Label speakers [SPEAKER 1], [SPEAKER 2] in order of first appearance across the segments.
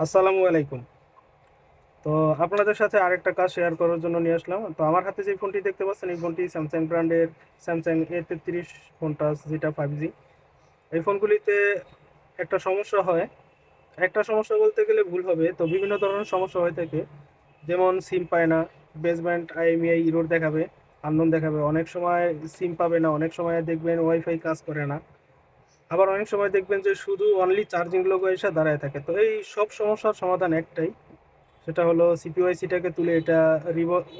[SPEAKER 1] আসসালামু আলাইকুম। তো আপনাদের সাথে আরেকটা কাজ শেয়ার করার জন্য নিয়ে আসলাম। তো আমার হাতে যে ফোনটি দেখতে পাচ্ছেন, এই ফোনটি স্যামসাং ব্র্যান্ডের স্যামসাং এ তেত্রিশ ফোনটা যেটা ফাইভ জি এই ফোনগুলিতে একটা সমস্যা হয়। একটা সমস্যা বলতে গেলে ভুল হবে। তো বিভিন্ন ধরনের সমস্যা হয়ে থাকে। যেমন সিম পায় না বেসব্যান্ড আইএমআই ইরোড দেখাবে আননোন দেখাবে। অনেক সময় সিম পাবে না, অনেক সময় দেখবেন ওয়াইফাই কাজ করে না। আবার অনেক সময় দেখবেন যে শুধু অনলি চার্জিং লোগো এসে দাঁড়ায় থাকে। তো এই সব সমস্যার সমাধান একটাই, সেটা হলো সিপিওয়াইসিটাকে তুলে এটা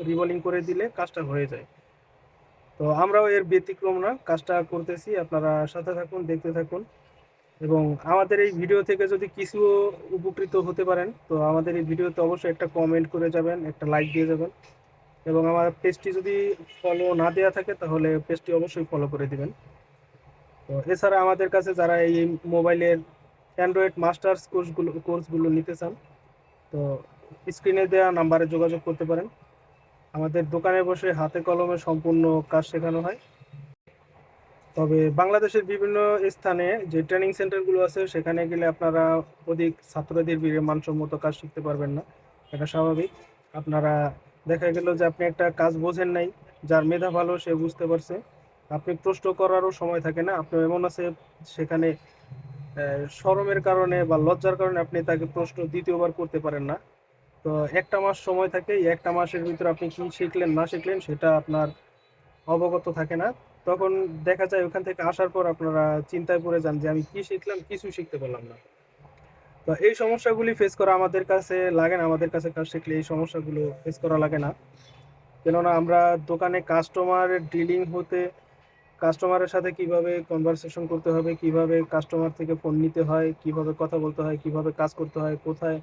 [SPEAKER 1] রিভলিং করে দিলে কাজটা হয়ে যায়। তো আমরাও এর ব্যতিক্রম না, কাজটা করতেছি, আপনারা সাথে থাকুন, দেখতে থাকুন। এবং আমাদের এই ভিডিও থেকে যদি কিছু উপকৃত হতে পারেন, তো আমাদের এই ভিডিওতে অবশ্যই একটা কমেন্ট করে যাবেন, একটা লাইক দিয়ে যাবেন। এবং আমার পেজটি যদি ফলো না দেওয়া থাকে, তাহলে পেজটি অবশ্যই ফলো করে দিবেন। তো এছাড়া আমাদের কাছে যারা এই মোবাইলের অ্যান্ড্রয়েড মাস্টার্স কোর্সগুলো কোর্সগুলো নিতে চান, তো স্ক্রিনে দেওয়া নাম্বারে যোগাযোগ করতে পারেন। আমাদের দোকানে বসে হাতে কলমে সম্পূর্ণ কাজ শেখানো হয়। তবে বাংলাদেশের বিভিন্ন স্থানে যে ট্রেনিং সেন্টারগুলো আছে, সেখানে গেলে আপনারা অধিক ছাত্রদের ভিড়ে মানসম্মত কাজ শিখতে পারবেন না। এটা স্বাভাবিক। আপনারা দেখা গেল যে আপনি একটা কাজ বোঝেন নাই, যার মেধা ভালো সে বুঝতে পারছে। আপনি প্রশ্ন করারও সময় থাকে না। আপনি এমন আছে সেখানে আহ, শরমের কারণে বা লজ্জার কারণে আপনি তাকে প্রশ্ন দ্বিতীয়বার করতে পারেন না। তো একটা মাস সময় থাকে একটা মাসের ভিতরে আপনি কি শিখলেন না শিখলেন সেটা আপনার অবগত থাকে না। তখন দেখা যায় ওখান থেকে আসার পর আপনারা চিন্তায় পড়ে যান যে আমি কি শিখলাম কিছু শিখতে পারলাম না। তো এই সমস্যাগুলি ফেস করা আমাদের কাছে লাগে না আমাদের কাছে কাজ শিখলে এই সমস্যাগুলো ফেস করা লাগে না। কেননা আমরা দোকানে কাস্টমার ডিলিং হতে কাস্টমারের সাথে কীভাবে কনভারসেশন করতে হবে, কীভাবে কাস্টমার থেকে ফোন নিতে হয়, কীভাবে কথা বলতে হয়, কীভাবে কাজ করতে হয়, কোথায়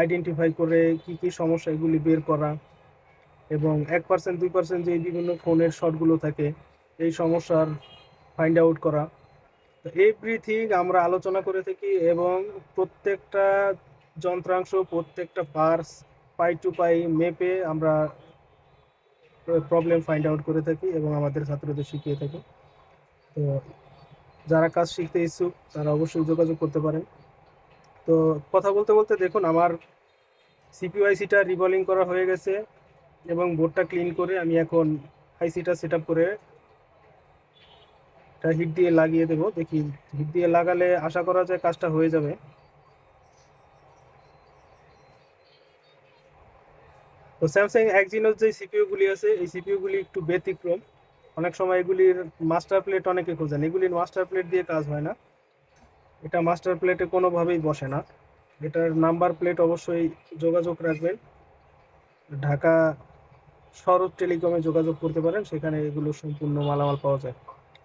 [SPEAKER 1] আইডেন্টিফাই করে, কি কি সমস্যা এগুলি বের করা এবং এক পার্সেন্ট দুই পার্সেন্ট যে বিভিন্ন ফোনের শর্টগুলো থাকে, এই সমস্যার ফাইন্ড আউট করা। তো এভরিথিং আমরা আলোচনা করে থাকি এবং প্রত্যেকটা যন্ত্রাংশ, প্রত্যেকটা পার্স পাই টু পাই মেপে আমরা প্রবলেম ফাইন্ড আউট করে থাকি এবং আমাদের ছাত্রদের শিখিয়ে থাকি। তো যারা কাজ শিখতে ইচ্ছুক, তারা অবশ্যই যোগাযোগ করতে পারেন। তো কথা বলতে বলতে দেখুন, আমার সিপিআইসিটা রিভলিং করা হয়ে গেছে এবং বোর্ডটা ক্লিন করে আমি এখন আইসিটা সেট করে এটা হিট দিয়ে লাগিয়ে দেবো। দেখি হিট দিয়ে লাগালে আশা করা যায় কাজটা হয়ে যাবে। তো স্যামসাং একজিনোর যে সিপিইউ গুলি আছে, এই সিপিইউ গুলি একটু ব্যতিক্রম। অনেক সময় এগুলির মাস্টার প্লেট অনেকে খোঁজেন। এগুলির মাস্টার প্লেট দিয়ে কাজ হয় না। এটা মাস্টার প্লেটে কোনোভাবেই বসে না। এটার নাম্বার প্লেট অবশ্যই যোগাযোগ রাখবেন। ঢাকা শরৎ টেলিকমে যোগাযোগ করতে পারেন। সেখানে এগুলো সম্পূর্ণ মালামাল পাওয়া যায়।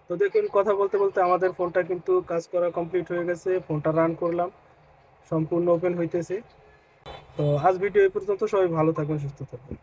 [SPEAKER 1] তো দেখুন, কথা বলতে বলতে আমাদের ফোনটা কিন্তু কাজ করা কমপ্লিট হয়ে গেছে। ফোনটা রান করলাম। সম্পূর্ণ ওপেন হইতেছে। তো আজ ভিডিও এই পর্যন্ত। সবাই ভালো থাকবেন, সুস্থ থাকবেন।